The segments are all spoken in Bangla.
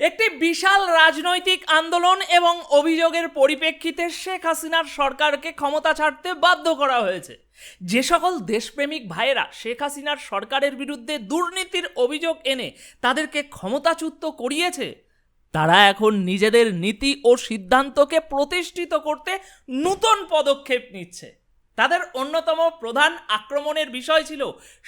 একটি বিশাল রাজনৈতিক আন্দোলন এবং অভিযোগের পরিপ্রেক্ষিতে শেখ হাসিনার সরকারকে ক্ষমতা ছাড়তে বাধ্য করা হয়েছে। যে সকল দেশপ্রেমিক ভাইয়েরা শেখ হাসিনার সরকারের বিরুদ্ধে দুর্নীতির অভিযোগ এনে তাদেরকে ক্ষমতাচ্যুত করিয়েছে, তারা এখন নিজেদের নীতি ও সিদ্ধান্তকে প্রতিষ্ঠিত করতে নূতন পদক্ষেপ নিচ্ছে। তাদের অন্যতম প্রধান আক্রমণের বিষয় ছিল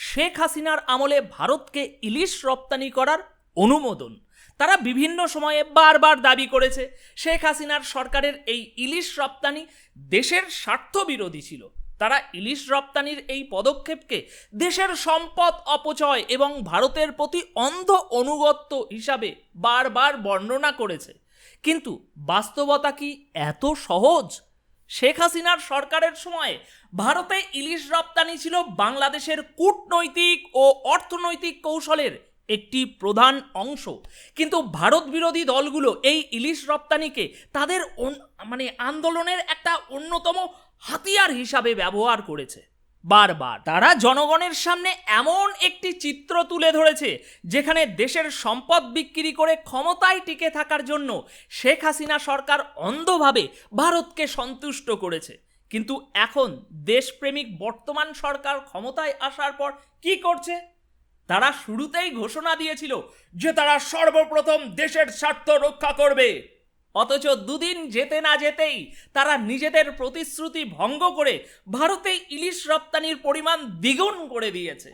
শেখ হাসিনার আমলে ভারতকে ইলিশ রপ্তানি করার অনুমোদন। তারা বিভিন্ন সময়ে বারবার দাবি করেছে, শেখ হাসিনার সরকারের এই ইলিশ রপ্তানি দেশের স্বার্থ বিরোধী ছিল। তারা ইলিশ রপ্তানির এই পদক্ষেপকে দেশের সম্পদ অপচয় এবং ভারতের প্রতি অন্ধ অনুগত্য হিসাবে বারবার বর্ণনা করেছে। কিন্তু বাস্তবতা কি এত সহজ? শেখ হাসিনার সরকারের সময়ে ভারতে ইলিশ রপ্তানি ছিল বাংলাদেশের কূটনৈতিক ও অর্থনৈতিক কৌশলের একটি প্রধান অংশ। কিন্তু ভারত বিরোধী দলগুলো এই ইলিশ রপ্তানিকে তাদের মানে আন্দোলনের একটা অন্যতম হাতিয়ার হিসাবে ব্যবহার করেছে। বারবার তারা জনগণের সামনে এমন একটি চিত্র তুলে ধরেছে, যেখানে দেশের সম্পদ বিক্রি করে ক্ষমতায় টিকে থাকার জন্য শেখ হাসিনা সরকার অন্ধভাবে ভারতকে সন্তুষ্ট করেছে। কিন্তু এখন দেশপ্রেমিক বর্তমান সরকার ক্ষমতায় আসার পর কি করছে? তারা শুরুতেই ঘোষণা দিয়েছিল যে তারা সর্বপ্রথম দেশের স্বার্থ রক্ষা করবে। অথচ দুদিন যেতে না যেতেই তারা নিজেদের প্রতিশ্রুতি ভঙ্গ করে ভারতে ইলিশ রপ্তানির পরিমাণ দ্বিগুণ করে দিয়েছে।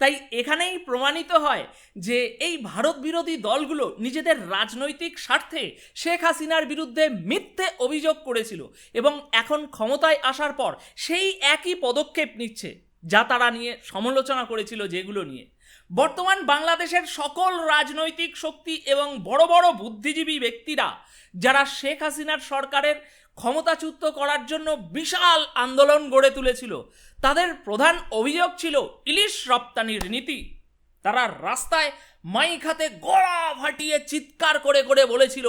তাই এখানেই প্রমাণিত হয় যে এই ভারত বিরোধী দলগুলো নিজেদের রাজনৈতিক স্বার্থে শেখ হাসিনার বিরুদ্ধে মিথ্যে অভিযোগ করেছিল এবং এখন ক্ষমতায় আসার পর সেই একই পদক্ষেপ নিচ্ছে, যা তারা নিয়ে সমালোচনা করেছিল যেগুলো নিয়ে। বর্তমান বাংলাদেশের সকল রাজনৈতিক শক্তি এবং বড় বড় বুদ্ধিজীবী ব্যক্তিরা, যারা শেখ হাসিনার সরকারের ক্ষমতাচ্যুত করার জন্য বিশাল আন্দোলন গড়ে তুলেছিল, তাদের প্রধান অভিযোগ ছিল ইলিশ রপ্তানির নীতি। তারা রাস্তায় মাইক হাতে গলা ফাটিয়ে চিৎকার করে করে বলেছিল,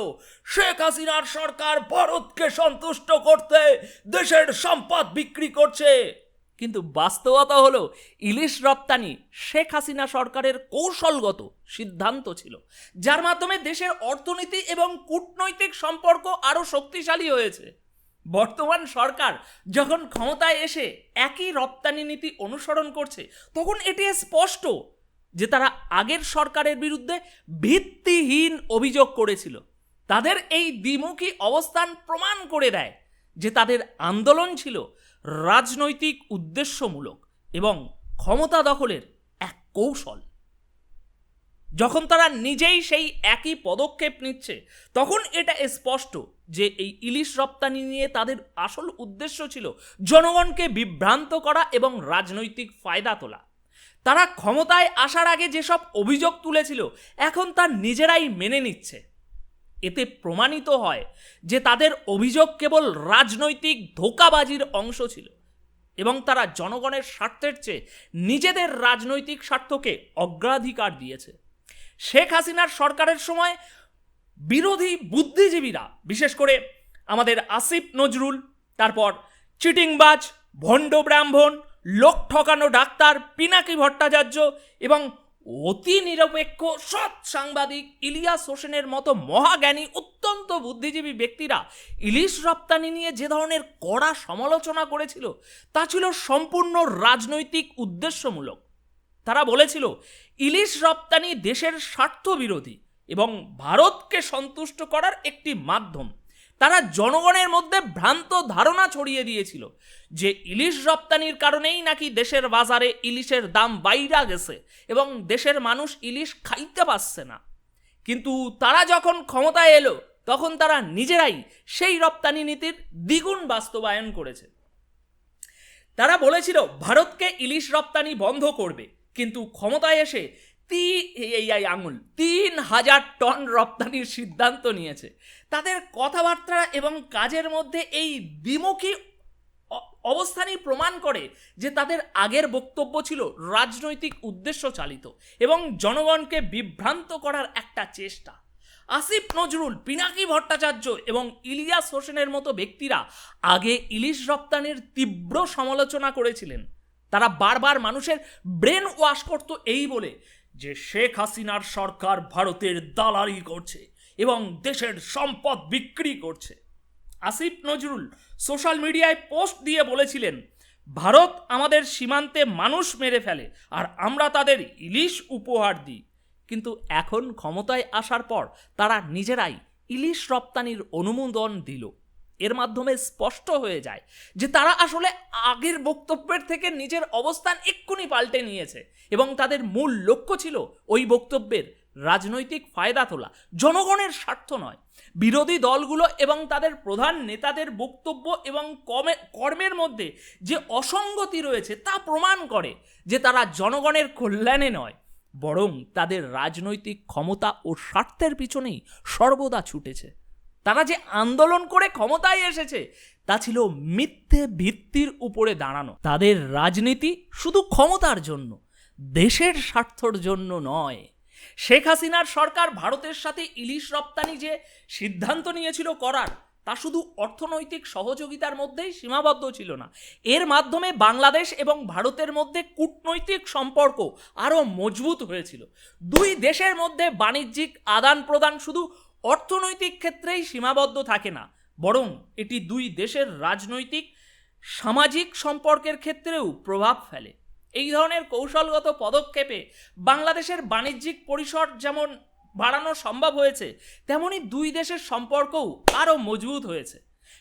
শেখ হাসিনার সরকার ভারতকে সন্তুষ্ট করতে দেশের সম্পদ বিক্রি করছে। কিন্তু বাস্তবতা হলো ইলিশ রপ্তানি শেখ হাসিনা সরকারের কৌশলগত সিদ্ধান্ত ছিল, যার মাধ্যমে দেশের অর্থনীতি এবং কূটনৈতিক সম্পর্ক আরও শক্তিশালী হয়েছে। বর্তমান সরকার যখন ক্ষমতায় এসে একই রপ্তানি নীতি অনুসরণ করছে, তখন এটি স্পষ্ট যে তারা আগের সরকারের বিরুদ্ধে ভিত্তিহীন অভিযোগ করেছিল। তাদের এই দ্বিমুখী অবস্থান প্রমাণ করে দেয় যে তাদের আন্দোলন ছিল রাজনৈতিক উদ্দেশ্যমূলক এবং ক্ষমতা দখলের এক কৌশল। যখন তারা নিজেই সেই একই পদক্ষেপ নিচ্ছে, তখন এটা স্পষ্ট যে এই ইলিশ রপ্তানি নিয়ে তাদের আসল উদ্দেশ্য ছিল জনগণকে বিভ্রান্ত করা এবং রাজনৈতিক ফায়দা তোলা। তারা ক্ষমতায় আসার আগে যেসব অভিযোগ তুলেছিল, এখন তা নিজেরাই মেনে নিচ্ছে। এতে প্রমাণিত হয় যে তাদের অভিযোগ কেবল রাজনৈতিক ধোকাবাজির অংশ ছিল এবং তারা জনগণের স্বার্থের চেয়ে নিজেদের রাজনৈতিক স্বার্থকে অগ্রাধিকার দিয়েছে। শেখ হাসিনার সরকারের সময় বিরোধী বুদ্ধিজীবীরা, বিশেষ করে আমাদের আসিফ নজরুল, তারপর চিটিংবাজ, ভণ্ড ব্রাহ্মণ, লোক ঠকানো ডাক্তার পিনাকি ভট্টাচার্য এবং অতি নিরপেক্ষ, সৎ সাংবাদিক ইলিয়াস হোসেনের মতো মহাজ্ঞানী, অত্যন্ত বুদ্ধিজীবী ব্যক্তিরা ইলিশ রপ্তানি নিয়ে যে ধরনের কড়া সমালোচনা করেছিল, তা ছিল সম্পূর্ণ রাজনৈতিক উদ্দেশ্যমূলক। তারা বলেছিল, ইলিশ রপ্তানি দেশের স্বার্থ বিরোধী এবং ভারতকে সন্তুষ্ট করার একটি মাধ্যম। তারা জনগণের মধ্যে ভ্রান্ত ধারণা ছড়িয়ে দিয়েছিল যে ইলিশ রপ্তানির কারণেই নাকি দেশের বাজারে ইলিশের দাম বাইরা গেছে এবং দেশের মানুষ ইলিশ খাইতে পারছে না। কিন্তু তারা যখন ক্ষমতায় এলো, তখন তারা নিজেরাই সেই রপ্তানি নীতির দ্বিগুণ বাস্তবায়ন করেছে। তারা বলেছিল, ভারতকে ইলিশ রপ্তানি বন্ধ করবে। কিন্তু ক্ষমতায় এসে এই এই আঙুল, তিন হাজার টন রপ্তানির সিদ্ধান্ত নিয়েছে। তাদের কথাবার্তা এবং কাজের মধ্যে এই বিমুখী অবস্থানই প্রমাণ করে যে তাদের আগের বক্তব্য ছিল রাজনৈতিক উদ্দেশ্য চালিত এবং জনগণকে বিভ্রান্ত করার একটা চেষ্টা। আসিফ নজরুল, পিনাকি ভট্টাচার্য এবং ইলিয়াস হোসেনের মতো ব্যক্তিরা আগে ইলিশ রপ্তানির তীব্র সমালোচনা করেছিলেন। তারা বারবার মানুষের ব্রেন ওয়াশ করত এই বলে যে শেখ হাসিনার সরকার ভারতের দালালি করছে এবং দেশের সম্পদ বিক্রি করছে। আসিফ নজরুল সোশ্যাল মিডিয়ায় পোস্ট দিয়ে বলেছিলেন, ভারত আমাদের সীমান্তে মানুষ মেরে ফেলে আর আমরা তাদের ইলিশ উপহার দিই। কিন্তু এখন ক্ষমতায় আসার পর তারা নিজেরাই ইলিশ রপ্তানির অনুমোদন দিল। এর মাধ্যমে স্পষ্ট হয়ে যায় যে তারা আসলে আগের বক্তব্যের থেকে নিজের অবস্থান এক্ষুনি পাল্টে নিয়েছে এবং তাদের মূল লক্ষ্য ছিল ওই বক্তব্যের রাজনৈতিক ফায়দা তোলা, জনগণের স্বার্থ নয়। বিরোধী দলগুলো এবং তাদের প্রধান নেতাদের বক্তব্য এবং কমে কর্মের মধ্যে যে অসঙ্গতি রয়েছে তা প্রমাণ করে যে তারা জনগণের কল্যাণে নয়, বরং তাদের রাজনৈতিক ক্ষমতা ও স্বার্থের পিছনেই সর্বদা ছুটেছে। তারা যে আন্দোলন করে ক্ষমতায় এসেছে, তা ছিল মিথ্যে ভিত্তির উপরে দাঁড়ানো। তাদের রাজনীতি শুধু ক্ষমতার জন্য, দেশের স্বার্থর জন্য নয়। শেখ হাসিনার সরকার ভারতের সাথে ইলিশ রপ্তানি যে সিদ্ধান্ত নিয়েছিল করার, তা শুধু অর্থনৈতিক সহযোগিতার মধ্যেই সীমাবদ্ধ ছিল না। এর মাধ্যমে বাংলাদেশ এবং ভারতের মধ্যে কূটনৈতিক সম্পর্ক আরও মজবুত হয়েছিল। দুই দেশের মধ্যে বাণিজ্যিক আদান প্রদান শুধু অর্থনৈতিক ক্ষেত্রেই সীমাবদ্ধ থাকে না, বরং এটি দুই দেশের রাজনৈতিক, সামাজিক সম্পর্কের ক্ষেত্রেও প্রভাব ফেলে। এই ধরনের কৌশলগত পদক্ষেপে বাংলাদেশের বাণিজ্যিক পরিসর যেমন বাড়ানো সম্ভব হয়েছে, তেমনি দুই দেশের সম্পর্কও আরও মজবুত হয়েছে।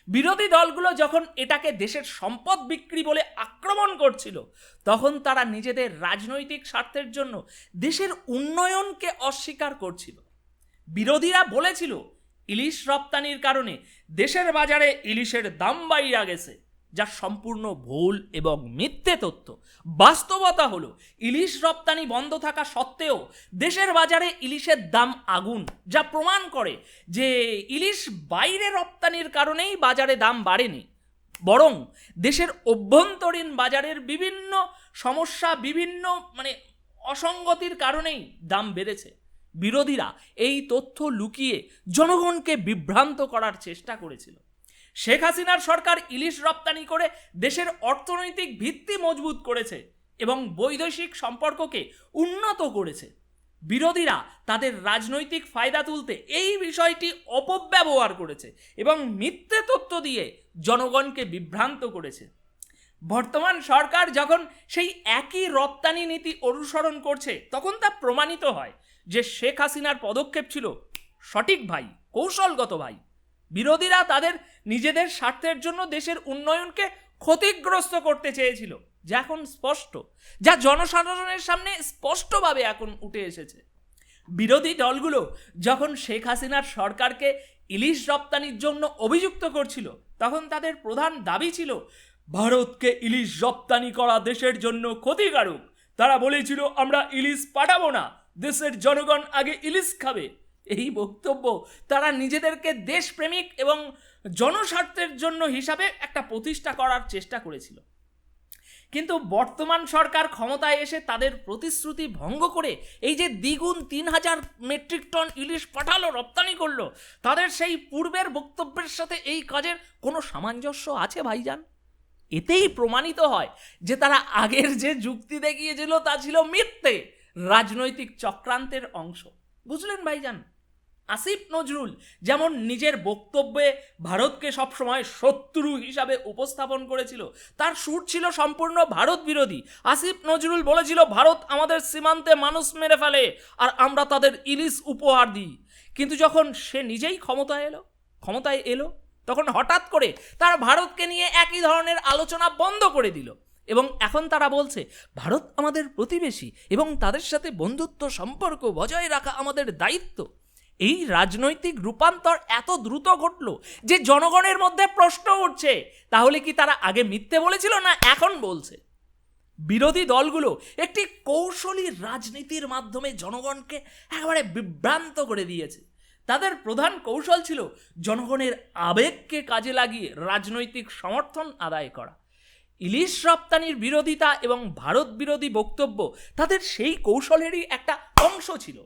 বিরোধী দলগুলো যখন এটাকে দেশের সম্পদ বিক্রি বলে আক্রমণ করছিল, তখন তারা নিজেদের রাজনৈতিক স্বার্থের জন্য দেশের উন্নয়নকে অস্বীকার করছিল। বিরোধীরা বলেছিল, ইলিশ রপ্তানির কারণে দেশের বাজারে ইলিশের দাম বাইরা গেছে, যা সম্পূর্ণ ভুল এবং মিথ্যে তথ্য। বাস্তবতা হলো, ইলিশ রপ্তানি বন্ধ থাকা সত্ত্বেও দেশের বাজারে ইলিশের দাম আগুন, যা প্রমাণ করে যে ইলিশ বাইরে রপ্তানির কারণেই বাজারে দাম বাড়েনি। বরং দেশের অভ্যন্তরীণ বাজারের বিভিন্ন সমস্যা, বিভিন্ন মানে অসঙ্গতির কারণেই দাম বেড়েছে। বিরোধীরা এই তথ্য লুকিয়ে জনগণকে বিভ্রান্ত করার চেষ্টা করেছিল। শেখ হাসিনার সরকার ইলিশ রপ্তানি করে দেশের অর্থনৈতিক ভিত্তি মজবুত করেছে এবং বৈদেশিক সম্পর্ককে উন্নত করেছে। বিরোধীরা তাদের রাজনৈতিক ফায়দা তুলতে এই বিষয়টি অপব্যবহার করেছে এবং মিথ্যে তথ্য দিয়ে জনগণকে বিভ্রান্ত করেছে। বর্তমান সরকার যখন সেই একই রপ্তানি নীতি অনুসরণ করছে, তখন তা প্রমাণিত হয়। যে শেখ হাসিনার পদক্ষেপ ছিল, সঠিক ভাই, কৌশলগত ভাই। বিরোধীরা তাদের নিজেদের স্বার্থের জন্য দেশের উন্নয়নকে ক্ষতিগ্রস্ত করতে চেয়েছিল, যা এখন স্পষ্ট, যা জনসাধারণের সামনে স্পষ্টভাবে এখন উঠে এসেছে। বিরোধী দলগুলো যখন শেখ হাসিনার সরকারকে ইলিশ রপ্তানির জন্য অভিযুক্ত করছিল, তখন তাদের প্রধান দাবি ছিল, ভারতকে ইলিশ রপ্তানি করা দেশের জন্য ক্ষতিকারক। তারা বলেছিল, আমরা ইলিশ পাঠাবো না দেশের জনগণ আগে ইলিশ খাবে। এই বক্তব্য তারা নিজেদেরকে দেশপ্রেমিক এবং জনস্বার্থের জন্য হিসাবে একটা প্রতিষ্ঠা করার চেষ্টা করেছিল। কিন্তু বর্তমান সরকার ক্ষমতায় এসে তাদের প্রতিশ্রুতি ভঙ্গ করে এই যে দ্বিগুণ তিন হাজার মেট্রিক টন ইলিশ পাঠালো, রপ্তানি করল, তাদের সেই পূর্বের বক্তব্যের সাথে এই কাজের কোনো সামঞ্জস্য আছে ভাইজান? এতেই প্রমাণিত হয় যে তারা আগের যে যুক্তি দেখিয়েছিল তা ছিল মিথ্যে। রাজনৈতিক চক্রান্তের অংশ। বুঝলেন ভাইজান? আসিফ নজরুল যেমন নিজের বক্তব্যে ভারতকে সবসময় শত্রু হিসাবে উপস্থাপন করেছিল, তার সুর ছিল সম্পূর্ণ ভারত বিরোধী। আসিফ নজরুল বলেছিল, ভারত আমাদের সীমান্তে মানুষ মেরে ফেলে আর আমরা তাদের ইলিশ উপহার দিই। কিন্তু যখন সে নিজেই ক্ষমতায় এলো ক্ষমতায় এলো, তখন হঠাৎ করে তার ভারতকে নিয়ে একই ধরনের আলোচনা বন্ধ করে দিল। এবং এখন তারা বলছে, ভারত আমাদের প্রতিবেশী এবং তাদের সাথে বন্ধুত্ব, সম্পর্ক বজায় রাখা আমাদের দায়িত্ব। এই রাজনৈতিক রূপান্তর এত দ্রুত ঘটল যে জনগণের মধ্যে প্রশ্ন উঠছে, তাহলে কি তারা আগে মিথ্যে বলেছিল না এখন বলছে? বিরোধী দলগুলো একটি কৌশলী রাজনীতির মাধ্যমে জনগণকে একেবারে বিভ্রান্ত করে দিয়েছে। তাদের প্রধান কৌশল ছিল জনগণের আবেগকে কাজে লাগিয়ে রাজনৈতিক সমর্থন আদায় করা। ইলিশ রপ্তানির বিরোধিতা এবং ভারত বিরোধী বক্তব্য তাদের সেই কৌশলেরই একটা অংশ ছিল।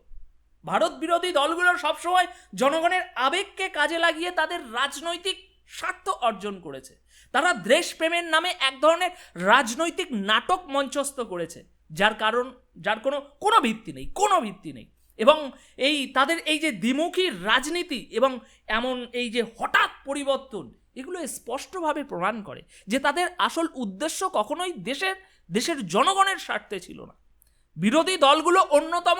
ভারত বিরোধী দলগুলো সবসময় জনগণের আবেগকে কাজে লাগিয়ে তাদের রাজনৈতিক স্বার্থ অর্জন করেছে। তারা দেশপ্রেমের নামে এক ধরনের রাজনৈতিক নাটক মঞ্চস্থ করেছে, যার কারণ, যার কোনো কোনো ভিত্তি নেই, কোনো ভিত্তি নেই। এবং এই, তাদের এই যে দ্বিমুখী রাজনীতি এবং এমন এই যে হঠাৎ পরিবর্তন এগুলো স্পষ্টভাবে প্রমাণ করে যে তাদের আসল উদ্দেশ্য কখনোই দেশের দেশের জনগণের স্বার্থে ছিল না। বিরোধী দলগুলো অন্যতম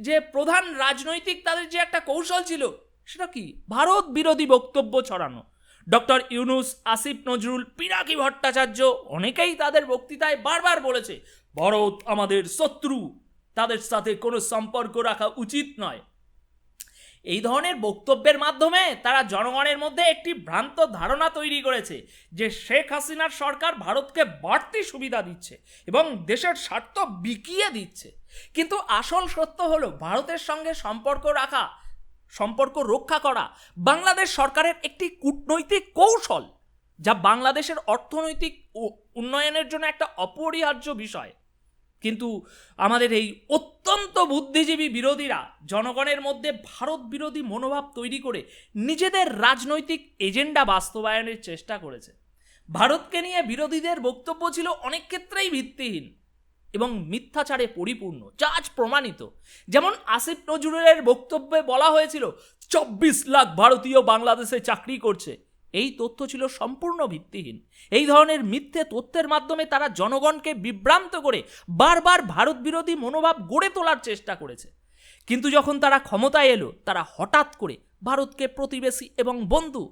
যে প্রধান রাজনৈতিক তাদের যে একটা কৌশল ছিল, সেটা কি? ভারত বিরোধী বক্তব্য ছড়ানো। ডক্টর ইউনুস, আসিফ নজরুল, পিনাকি ভট্টাচার্য অনেকেই তাদের বক্তৃতায় বারবার বলেছে, ভারত আমাদের শত্রু। তাদের সাথে কোনো সম্পর্ক রাখা উচিত নয়। এই ধরনের বক্তব্যের মাধ্যমে তারা জনগণের মধ্যে একটি ভ্রান্ত ধারণা তৈরি করেছে যে শেখ হাসিনার সরকার ভারতকে বাড়তি সুবিধা দিচ্ছে এবং দেশের স্বার্থ বিকিয়ে দিচ্ছে। কিন্তু আসল সত্য হলো ভারতের সঙ্গে সম্পর্ক রাখা, সম্পর্ক রক্ষা করা বাংলাদেশ সরকারের একটি কূটনৈতিক কৌশল, যা বাংলাদেশের অর্থনৈতিক উন্নয়নের জন্য একটা অপরিহার্য বিষয়। কিন্তু আমাদের এই অত্যন্ত বুদ্ধিজীবী বিরোধীরা জনগণের মধ্যে ভারত বিরোধী মনোভাব তৈরি করে নিজেদের রাজনৈতিক এজেন্ডা বাস্তবায়নের চেষ্টা করেছে। ভারতকে নিয়ে বিরোধীদের বক্তব্য ছিল অনেক ক্ষেত্রেই ভিত্তিহীন এবং মিথ্যাচারে পরিপূর্ণ যা আজ প্রমাণিত। যেমন আসিফ নজরুলের বক্তব্যে বলা হয়েছিল, চব্বিশ লাখ ভারতীয় বাংলাদেশে চাকরি করছে এই তথ্য ছিল সম্পূর্ণ ভিত্তিহীন। এই ধরনের মিথ্যে তথ্যের মাধ্যমে তারা জনগণকে বিভ্রান্ত করে বারবার ভারত বিরোধী মনোভাব গড়ে তোলার চেষ্টা করেছে। কিন্তু যখন তারা ক্ষমতায় এলো, তারা হঠাৎ করে ভারতকে প্রতিবেশী এবং বন্ধু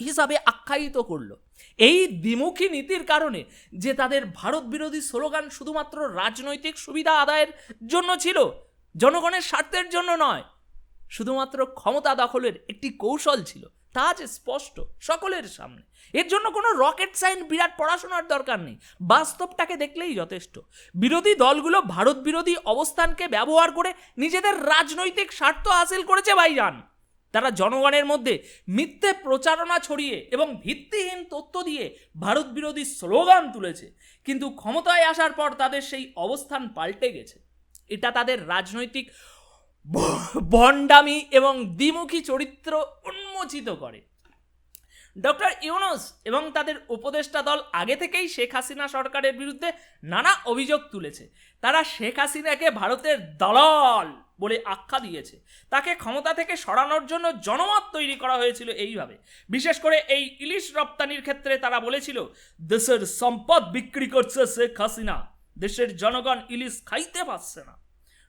হিসাবে আখ্যায়িত করল। এই দ্বিমুখী নীতির কারণে যে তাদের ভারত বিরোধী স্লোগান শুধুমাত্র রাজনৈতিক সুবিধা আদায়ের জন্য ছিল, জনগণের স্বার্থের জন্য নয়, শুধুমাত্র ক্ষমতা দখলের একটি কৌশল ছিল। তা আজ স্পষ্ট সকলের সামনে। এর জন্য কোনো রকেট সাইন বিরাট পড়াশোনার দরকার নেই। বাস্তবটাকে দেখলেই যথেষ্ট। বিরোধী দলগুলো ভারত বিরোধী অবস্থানকে ব্যবহার করে নিজেদের রাজনৈতিক স্বার্থ হাসিল করেছে ভাইজান। তারা জনগণের মধ্যে মিথ্যে প্রচারণা ছড়িয়ে এবং ভিত্তিহীন তথ্য দিয়ে ভারত বিরোধী স্লোগান তুলেছে। কিন্তু ক্ষমতায় আসার পর তাদের সেই অবস্থান পাল্টে গেছে। এটা তাদের রাজনৈতিক ভণ্ডামি এবং দ্বিমুখী চরিত্র উন্মোচিত করে। ডক্টর ইউনুস এবং তাদের উপদেষ্টা দল আগে থেকেই শেখ হাসিনা সরকারের বিরুদ্ধে নানা অভিযোগ তুলেছে। তারা শেখ হাসিনাকে ভারতের দলাল বলে আখ্যা দিয়েছে। তাকে ক্ষমতা থেকে সরানোর জন্য জনমত তৈরি করা হয়েছিল এইভাবে। বিশেষ করে এই ইলিশ রপ্তানির ক্ষেত্রে তারা বলেছিল, দেশের সম্পদ বিক্রি করছে শেখ হাসিনা। দেশের জনগণ ইলিশ খাইতে পারছে না।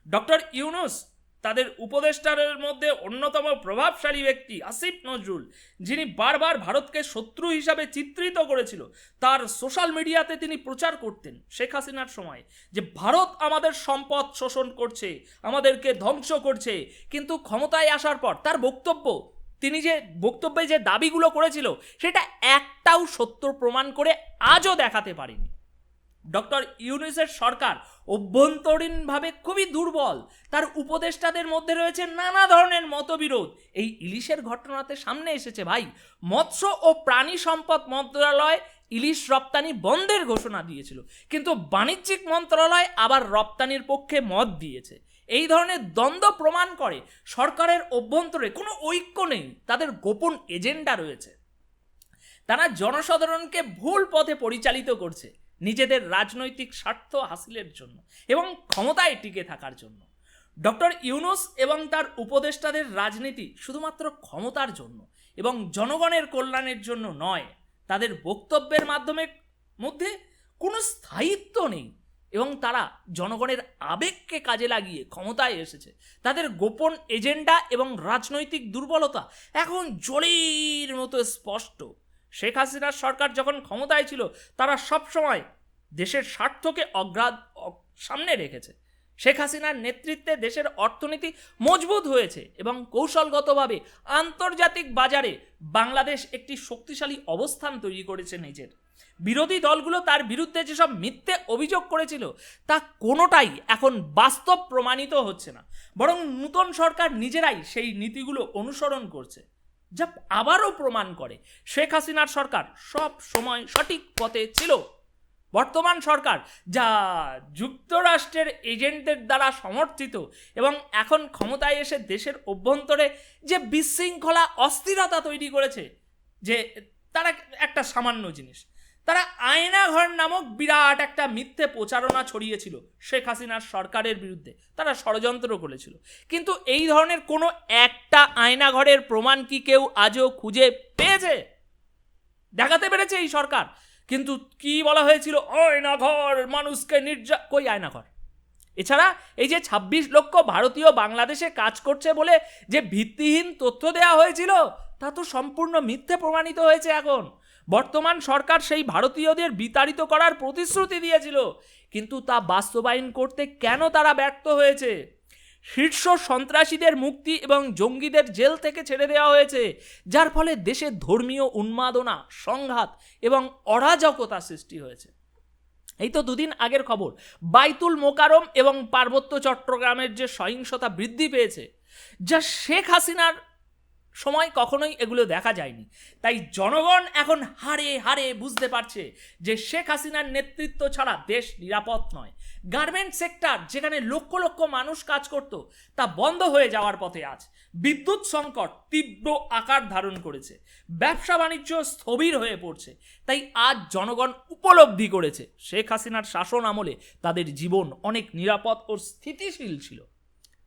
ডক্টর ইউনুস তাদের উপদেষ্টারের মধ্যে অন্যতম প্রভাবশালী ব্যক্তি আসিফ নজরুল, যিনি বারবার ভারতকে শত্রু হিসাবে চিত্রিত করেছিল। তার সোশ্যাল মিডিয়াতে তিনি প্রচার করতেন শেখ হাসিনার সময় যে, ভারত আমাদের সম্পদ শোষণ করছে, আমাদেরকে ধ্বংস করছে, কিন্তু ক্ষমতায় আসার পর তার বক্তব্য, তিনি যে, বক্তব্যে যে দাবিগুলো করেছিল, সেটা একটাও সত্য প্রমাণ করে আজও দেখাতে পারেনি। ডক্টর ইউনিসের সরকার অভ্যন্তরীণভাবে খুবই দুর্বল। তার উপদেষ্টাদের মধ্যে রয়েছে নানা ধরনের মতবিরোধ। এই ইলিশের ঘটনাতে সামনে এসেছে ভাই, মৎস্য ও প্রাণী সম্পদ মন্ত্রণালয় ইলিশ রপ্তানি বন্ধের ঘোষণা দিয়েছিল। কিন্তু বাণিজ্যিক মন্ত্রণালয় আবার রপ্তানির পক্ষে মত দিয়েছে। এই ধরনের দ্বন্দ্ব প্রমাণ করে সরকারের অভ্যন্তরে কোনো ঐক্য নেই, তাদের গোপন এজেন্ডা রয়েছে। তারা জনসাধারণকে ভুল পথে পরিচালিত করছে। নিজেদের রাজনৈতিক স্বার্থ হাসিলের জন্য এবং ক্ষমতায় টিকে থাকার জন্য। ডক্টর ইউনুস এবং তার উপদেষ্টাদের রাজনীতি শুধুমাত্র ক্ষমতার জন্য এবং জনগণের কল্যাণের জন্য নয়, তাদের বক্তব্যের মাধ্যমে মধ্যে কোনো স্থায়িত্ব নেই এবং তারা জনগণের আবেগকে কাজে লাগিয়ে ক্ষমতায় এসেছে। তাদের গোপন এজেন্ডা এবং রাজনৈতিক দুর্বলতা এখন জলের মতো স্পষ্ট। শেখ হাসিনার সরকার যখন ক্ষমতায় ছিল, তারা সবসময় দেশের স্বার্থকে অগ্রা সামনে রেখেছে। শেখ হাসিনার নেতৃত্বে দেশের অর্থনীতি মজবুত হয়েছে এবং কৌশলগতভাবে আন্তর্জাতিক বাজারে বাংলাদেশ একটি শক্তিশালী অবস্থান তৈরি করেছে নিজের। বিরোধী দলগুলো তার বিরুদ্ধে যেসব মিথ্যে অভিযোগ করেছিল, তা কোনোটাই এখন বাস্তব প্রমাণিত হচ্ছে না। বরং নূতন সরকার নিজেরাই সেই নীতিগুলো অনুসরণ করছে। যা আবারও প্রমাণ করে, শেখ হাসিনার সরকার সব সময় সঠিক পথে ছিল। বর্তমান সরকার যা যুক্তরাষ্ট্রের এজেন্টদের দ্বারা সমর্থিত এবং এখন ক্ষমতায় এসে দেশের অভ্যন্তরে যে বিশৃঙ্খলা, অস্থিরতা তৈরি করেছে, যে তারা একটা সামান্য জিনিস। তারা আয়নাঘর নামক বিরাট একটা মিথ্যে প্রচারণা ছড়িয়েছিল শেখ হাসিনার সরকারের বিরুদ্ধে। তারা ষড়যন্ত্র করেছিল। কিন্তু এই ধরনের কোনো একটা আয়নাঘরের প্রমাণ কি কেউ আজও খুঁজে পেয়েছে? দেখাতে পেরেছে এই সরকার। কিন্তু কি বলা হয়েছিল? আয়নাঘর, মানুষকে নির্যা কই আয়নাঘর? এছাড়া এই যে ২৬ লক্ষ ভারতীয় বাংলাদেশে কাজ করছে বলে যে ভিত্তিহীন তথ্য দেওয়া হয়েছিল, তা তো সম্পূর্ণ মিথ্যে প্রমাণিত হয়েছে এখন। বর্তমান সরকার সেই ভারতীয়দের বিতাড়িত করার প্রতিশ্রুতি দিয়েছিল, কিন্তু তা বাস্তবায়ন করতে কেন তারা ব্যর্থ হয়েছে? শীর্ষ সন্ত্রাসীদের মুক্তি এবং জঙ্গিদের জেল থেকে ছেড়ে দেওয়া হয়েছে, যার ফলে দেশে ধর্মীয় উন্মাদনা, সংঘাত এবং অরাজকতা সৃষ্টি হয়েছে। এই তো দুদিন আগের খবর। বাইতুল মোকারম এবং পার্বত্য চট্টগ্রামের যে সহিংসতা বৃদ্ধি পেয়েছে, যা শেখ হাসিনার সময় কখনোই এগুলো দেখা যায়নি। তাই জনগণ এখন হারে হারে বুঝতে পারছে যে শেখ হাসিনার নেতৃত্ব ছাড়া দেশ নিরাপদ নয়। গার্মেন্ট সেক্টর যেখানে লক্ষ লক্ষ মানুষ কাজ করত, তা বন্ধ হয়ে যাওয়ার পথে আজ বিদ্যুৎ সংকট তীব্র আকার ধারণ করেছে। ব্যবসা বাণিজ্য স্থবির হয়ে পড়ছে। তাই আজ জনগণ উপলব্ধি করেছে, শেখ হাসিনার শাসন আমলে তাদের জীবন অনেক নিরাপদ ও স্থিতিশীল ছিল।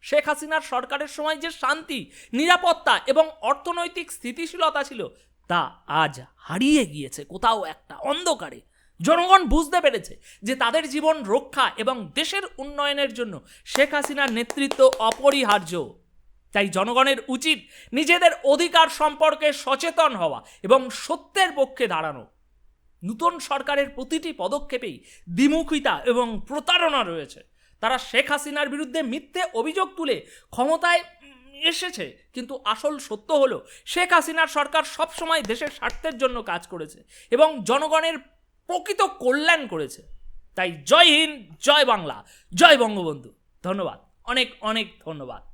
শেখ হাসিনার সরকারের সময় যে শান্তি, নিরাপত্তা এবং অর্থনৈতিক স্থিতিশীলতা ছিল, তা আজ হারিয়ে গিয়েছে কোথাও একটা অন্ধকারে। জনগণ বুঝতে পেরেছে যে তাদের জীবন রক্ষা এবং দেশের উন্নয়নের জন্য শেখ হাসিনার নেতৃত্ব অপরিহার্য। তাই জনগণের উচিত নিজেদের অধিকার সম্পর্কে সচেতন হওয়া এবং সত্যের পক্ষে দাঁড়ানো। নূতন সরকারের প্রতিটি পদক্ষেপেই দ্বিমুখিতা এবং প্রতারণা রয়েছে। তারা শেখ হাসিনার বিরুদ্ধে মিথ্যে অভিযোগ তুলে ক্ষমতায় এসেছে। কিন্তু আসল সত্য হলো, শেখ হাসিনার সরকার সবসময় দেশের স্বার্থের জন্য কাজ করেছে এবং জনগণের প্রকৃত কল্যাণ করেছে। তাই জয় হিন্দ, জয় বাংলা, জয় বঙ্গবন্ধু। ধন্যবাদ। অনেক অনেক ধন্যবাদ।